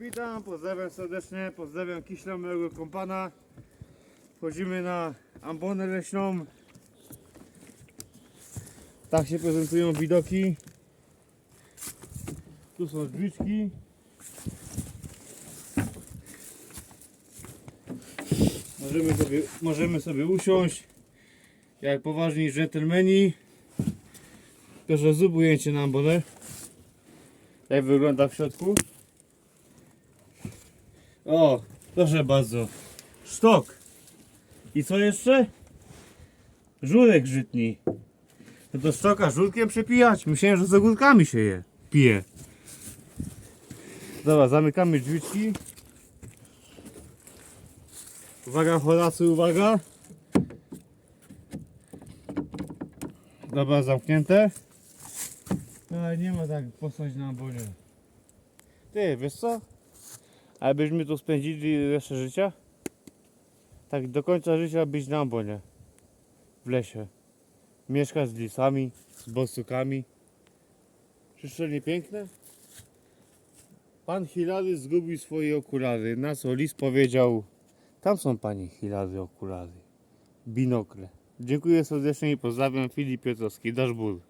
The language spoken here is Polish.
Witam, pozdrawiam serdecznie, pozdrawiam kiśla mojego kompana. Wchodzimy na ambonę leśną. Tak się prezentują widoki. Tu są drzwiczki. Możemy sobie, możemy sobie usiąść jak poważni dżentelmeni. Proszę zrób ujęcie na ambonę. Jak wygląda w środku. O, proszę bardzo. Sztok. I co jeszcze? Żurek żytni. No to sztoka żurkiem przepijać. Myślałem, że z ogórkami się je. Pije. Dobra, zamykamy drzwiczki. Uwaga, Horacy, uwaga. Dobra, zamknięte. Ale nie ma tak posłać na ambonie. Ty, wiesz co? Ale byśmy tu spędzili resztę życia? Tak do końca życia być na ambonie. W lesie. Mieszkać z lisami, z borsukami. Czyż to nie piękne? Pan Hilary zgubił swoje okulary. Na co lis powiedział Tam są pani Hilary okulary. Binokle. Dziękuję serdecznie i pozdrawiam Filip Piotrowski. Dasz ból.